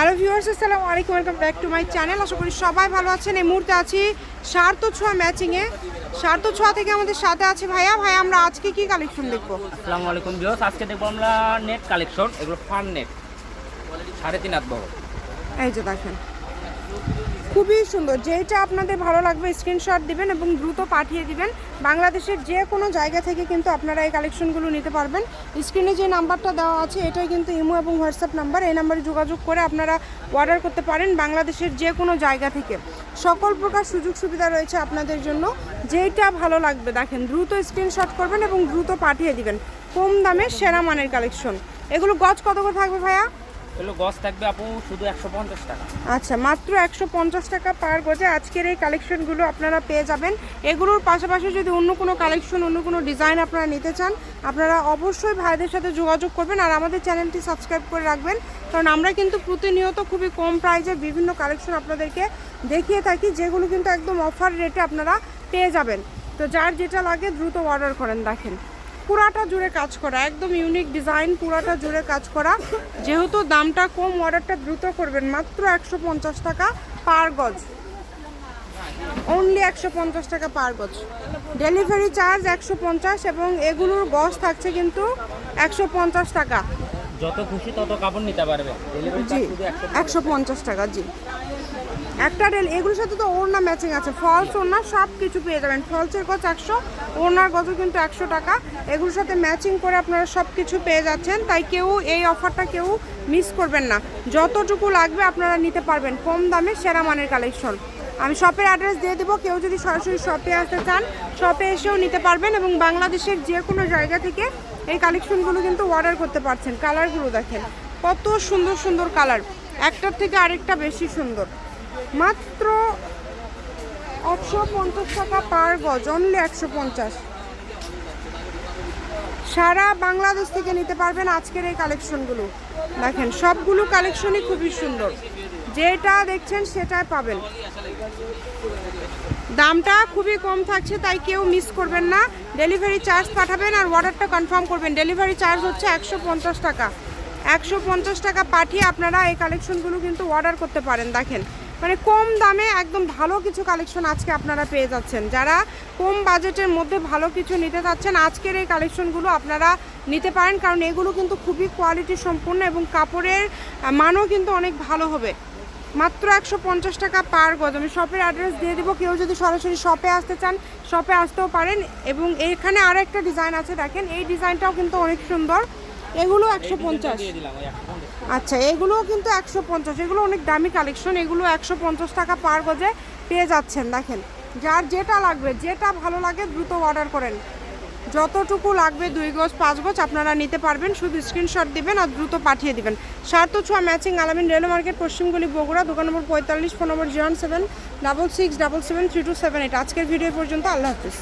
Hello viewers আসসালামু আলাইকুম welcome back to my channel. আশা করি সবাই ভালো আছেন। এই মুহূর্তে আছি সার্থ ছোঁয়া ম্যাচিংয়ে সার্থ ছোঁয়া থেকে আমাদের সাথে আছে ভাইয়া। ভাই আমরা আজকে কি কালেকশন দেখব? আসসালামু আলাইকুম ভিউয়ার্স আজকে দেখব আমরা নেট কালেকশন এগুলো ফান নেট সাড়ে তিন হাত বড়। এই যে দেখেন। খুবই সুন্দর। যেটা আপনাদের ভালো লাগবে স্ক্রিনশট দিবেন এবং দ্রুত পাঠিয়ে দিবেন। বাংলাদেশের যে কোনো জায়গা থেকে কিন্তু আপনারা এই কালেকশনগুলো নিতে পারবেন। স্ক্রিনে যে নাম্বারটা দেওয়া আছে, এটাই কিন্তু ইমো এবং হোয়াটসঅ্যাপ নাম্বার। এই নাম্বারে যোগাযোগ করে আপনারা অর্ডার করতে পারেন বাংলাদেশের যে কোনো জায়গা থেকে। সকল প্রকার সুযোগ সুবিধা রয়েছে আপনাদের জন্য। যেটা ভালো লাগবে, দেখেন, দ্রুত স্ক্রিনশট করবেন এবং দ্রুত পাঠিয়ে দিবেন। কম দামে সেরা মানের কালেকশন এগুলো গজ কত করে থাকবে ভাইয়া? এগুলো গছ থাকবে আপু শুধু একশো পঞ্চাশ টাকা। আচ্ছা মাত্র একশো পঞ্চাশ টাকা পার গজে আজকের এই কালেকশনগুলো আপনারা পেয়ে যাবেন। এগুলোর পাশাপাশি যদি অন্য কোনো কালেকশন, অন্য কোনো ডিজাইন আপনারা নিতে চান, আপনারা অবশ্যই ভাইদের সাথে যোগাযোগ করবেন আর আমাদের চ্যানেলটি সাবস্ক্রাইব করে রাখবেন। কারণ আমরা কিন্তু প্রতিনিয়ত খুবই কম প্রাইজে বিভিন্ন কালেকশন আপনাদেরকে দেখিয়ে থাকি, যেগুলো কিন্তু একদম অফার রেটে আপনারা পেয়ে যাবেন। তো যার যেটা লাগে দ্রুত অর্ডার করেন, দেখেন। পুরাটা জুড়ে কাজ করা, একদম ইউনিক ডিজাইন পুরাটা জুড়ে কাজ করা। যেহেতু দামটা কম অর্ডারটা দ্রুত করবেন, মাত্র একশো পঞ্চাশ টাকা পার গজ। অনলি একশো পঞ্চাশ টাকা পার গজ। ডেলিভারি চার্জ একশো পঞ্চাশ এবং এগুলোর গজ থাকছে কিন্তু একশো পঞ্চাশ টাকা। যত খুশি তত কাপড় নিতে পারবে। জি একশো পঞ্চাশ টাকা জি। একটা ডেল এগুলোর সাথে তো ওড়না ম্যাচিং আছে। ফলস ওড়না সব কিছু পেয়ে যাবেন। ফলসের গজ একশো ওড়নার গজও কিন্তু একশো টাকা। এগুলোর সাথে ম্যাচিং করে আপনারা সব কিছু পেয়ে যাচ্ছেন। তাই কেউ এই অফারটা কেউ মিস করবেন না। যতটুকু লাগবে আপনারা নিতে পারবেন। কম দামে সেরা মানের কালেকশন আমি শপের অ্যাড্রেস দিয়ে দেবো। কেউ যদি সরাসরি শপে আসতে চান শপে এসেও নিতে পারবেন এবং বাংলাদেশের যে কোনো জায়গা থেকে এই কালেকশনগুলো কিন্তু অর্ডার করতে পারছেন কালারগুলো দেখেন। কত সুন্দর সুন্দর কালার একটার থেকে আরেকটা বেশি সুন্দর। মাত্র একশো পঞ্চাশ টাকা পার গজ অনলি একশো পঞ্চাশ। সারা বাংলাদেশ থেকে নিতে পারবেন আজকের এই কালেকশনগুলো দেখেন, সবগুলো কালেকশনই খুবই সুন্দর। যেটা দেখছেন সেটাই পাবেন। দামটা খুবই কম থাকছে, তাই কেউ মিস করবেন না। ডেলিভারি চার্জ পাঠাবেন আর অর্ডারটা কনফার্ম করবেন। ডেলিভারি চার্জ হচ্ছে একশো পঞ্চাশ টাকা। একশো পঞ্চাশ টাকা পাঠিয়ে আপনারা এই কালেকশনগুলো কিন্তু অর্ডার করতে পারেন। দেখেন মানে কম দামে একদম ভালো কিছু কালেকশন আজকে আপনারা পেয়ে যাচ্ছেন। যারা কম বাজেটের মধ্যে ভালো কিছু নিতে চাচ্ছেন, আজকের এই কালেকশনগুলো আপনারা নিতে পারেন। কারণ এগুলো কিন্তু খুবই কোয়ালিটি সম্পূর্ণ এবং কাপড়ের মানও কিন্তু অনেক ভালো হবে। মাত্র একশো পঞ্চাশ টাকা পার গজ। আমি শপের অ্যাড্রেস দিয়ে দিব। কেউ যদি সরাসরি শপে আসতে চান শপে আসতেও পারেন। এবং এখানে আরও একটা ডিজাইন আছে, দেখেন। এই ডিজাইনটাও কিন্তু অনেক সুন্দর। এগুলো একশো পঞ্চাশ। আচ্ছা এগুলোও কিন্তু একশো পঞ্চাশ। এগুলো অনেক দামি কালেকশন এগুলো একশো পঞ্চাশ টাকা পার গজে পেয়ে যাচ্ছেন, দেখেন। যার যেটা লাগবে, যেটা ভালো লাগে, দ্রুত অর্ডার করেন। যতটুকু লাগবে দুই গজ, পাঁচ গজ আপনারা নিতে পারবেন। শুধু স্ক্রিনশট দিবেন আর দ্রুত পাঠিয়ে দিবেন। সার্থ ছোঁয়া ম্যাচিং আলামিন রেল মার্কেট পশ্চিমগুলি বগুড়া, দোকান নম্বর পঁয়তাল্লিশ phone number zero seven double six double seven three two seven eight আজকের ভিডিও পর্যন্ত, আল্লাহ হাফিজ।